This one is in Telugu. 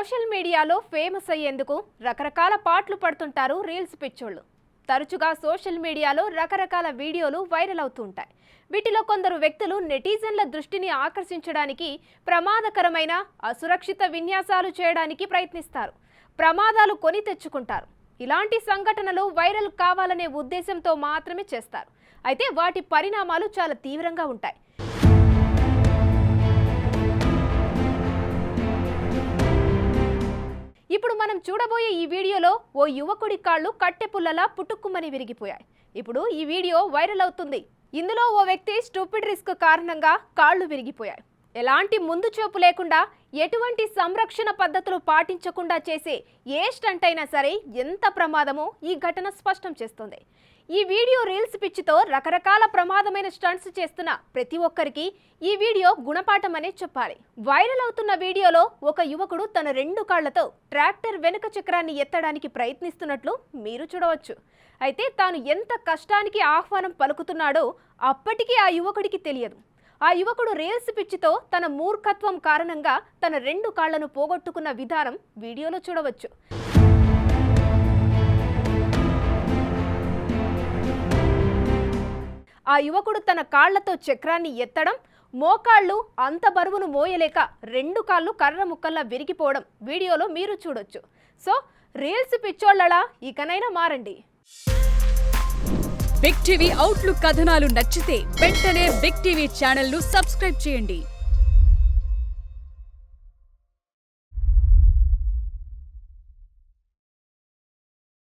సోషల్ మీడియాలో ఫేమస్ అయ్యేందుకు రకరకాల పాటలు పడుతుంటారు రీల్స్ పిచ్చోళ్ళు. తరచుగా సోషల్ మీడియాలో రకరకాల వీడియోలు వైరల్ అవుతుంటాయి వీటిలో కొందరు వ్యక్తులు నెటిజన్ల దృష్టిని ఆకర్షించడానికి ప్రమాదకరమైన అసురక్షిత విన్యాసాలు చేయడానికి ప్రయత్నిస్తారు. ప్రమాదాలు కొని తెచ్చుకుంటారు. ఇలాంటి సంఘటనలు వైరల్ కావాలనే ఉద్దేశంతో మాత్రమే చేస్తారు. అయితే వాటి పరిణామాలు చాలా తీవ్రంగా ఉంటాయి. చూడబోయే ఈ వీడియోలో ఓ యువకుడి కాళ్ళు కట్టెపుల్లలా పుట్టుక్కుమని విరిగిపోయాయి. ఇప్పుడు ఈ వీడియో వైరల్ అవుతుంది. ఇందులో ఓ వ్యక్తి స్టూపిడ్ రిస్క్ కారణంగా కాళ్ళు విరిగిపోయాయి. ఎలాంటి ముందు చూపు లేకుండా ఎటువంటి సంరక్షణ పద్ధతులు పాటించకుండా చేసే ఏ స్టంట్ అయినా సరే ఎంత ప్రమాదమో ఈ ఘటన స్పష్టం చేస్తుంది. ఈ వీడియో రీల్స్ పిచ్చితో రకరకాల ప్రమాదమైన స్టంట్స్ చేస్తున్న ప్రతి ఒక్కరికి ఈ వీడియో గుణపాఠం అనే చెప్పాలి. వైరల్ అవుతున్న వీడియోలో ఒక యువకుడు తన రెండు కాళ్ళతో ట్రాక్టర్ వెనుక చక్రాన్ని ఎత్తడానికి ప్రయత్నిస్తున్నట్లు మీరు చూడవచ్చు. అయితే తాను ఎంత కష్టానికి ఆహ్వానం పలుకుతున్నాడో అప్పటికీ ఆ యువకుడికి తెలియదు. ఆ యువకుడు రీల్స్ పిచ్చితో తన మూర్ఖత్వం కారణంగా తన రెండు కాళ్ళను పోగొట్టుకున్న విధానం వీడియోలో చూడవచ్చు. ఆ యువకుడు తన కాళ్ళతో చక్రాన్ని ఎత్తడం మోకాళ్ళు అంత బరువును మోయలేక రెండు కాళ్ళు కర్ర ముక్కల్లా విరిగిపోవడం వీడియోలో మీరు చూడొచ్చు. సో రీల్స్ పిచ్చోళ్ళలా ఇకనైనా మారండి. బిగ్ టీవీ అవుట్లుక్ కథనాలు నచ్చితే వెంటనే బిగ్ టీవీ ఛానల్ను సబ్స్క్రైబ్ చేయండి.